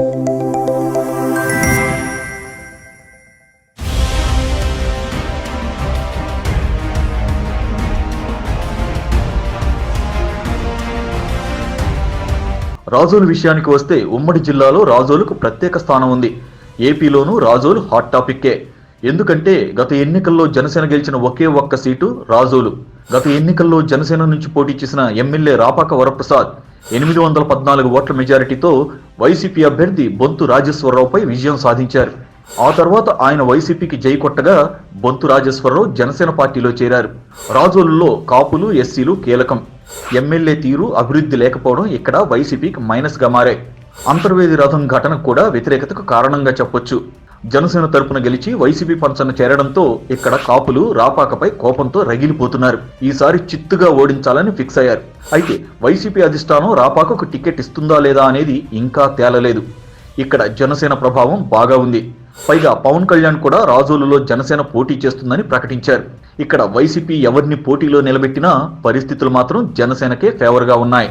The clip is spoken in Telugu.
రాజోలు విషయానికి వస్తే ఉమ్మడి జిల్లాలో రాజోలుకు ప్రత్యేక స్థానం ఉంది. ఏపీలోనూ రాజోలు హాట్ టాపిక్కే. ఎందుకంటే గత ఎన్నికల్లో జనసేన గెలిచిన ఒకే ఒక్క సీటు రాజోలు. గత ఎన్నికల్లో జనసేన నుంచి పోటీ చేసిన ఎమ్మెల్యే రాపాక వరప్రసాద్. ఎనిమిది వందల పద్నాలుగు ఓట్ల మెజారిటీతో వైసీపీ అభ్యర్థి బొంతు రాజేశ్వరరావుపై విజయం సాధించారు. ఆ తర్వాత ఆయన వైసీపీకి జై కొట్టగా బొంతు రాజేశ్వరరావు జనసేన పార్టీలో చేరారు. రాజోలులో కాపులు ఎస్సీలు కీలకం. ఎమ్మెల్యే తీరు అభివృద్ధి లేకపోవడం ఇక్కడ వైసీపీకి మైనస్గా మారాయి. అంతర్వేది రథం ఘటన కూడా వ్యతిరేకతకు కారణంగా చెప్పొచ్చు. జనసేన తరపున గెలిచి వైసీపీ పంచన చేరడంతో ఇక్కడ కాపులు రాపాకపై కోపంతో రగిలిపోతున్నారు. ఈసారి చిత్తుగా ఓడించాలని ఫిక్స్ అయ్యారు. అయితే వైసీపీ అధిష్టానం రాపాకకు టికెట్ ఇస్తుందా లేదా అనేది ఇంకా తేలలేదు. ఇక్కడ జనసేన ప్రభావం బాగా ఉంది. పైగా పవన్ కళ్యాణ్ కూడా రాజోలులో జనసేన పోటీ చేస్తుందని ప్రకటించారు. ఇక్కడ వైసీపీ ఎవరిని పోటీలో నిలబెట్టినా పరిస్థితులు మాత్రం జనసేనకే ఫేవర్గా ఉన్నాయి.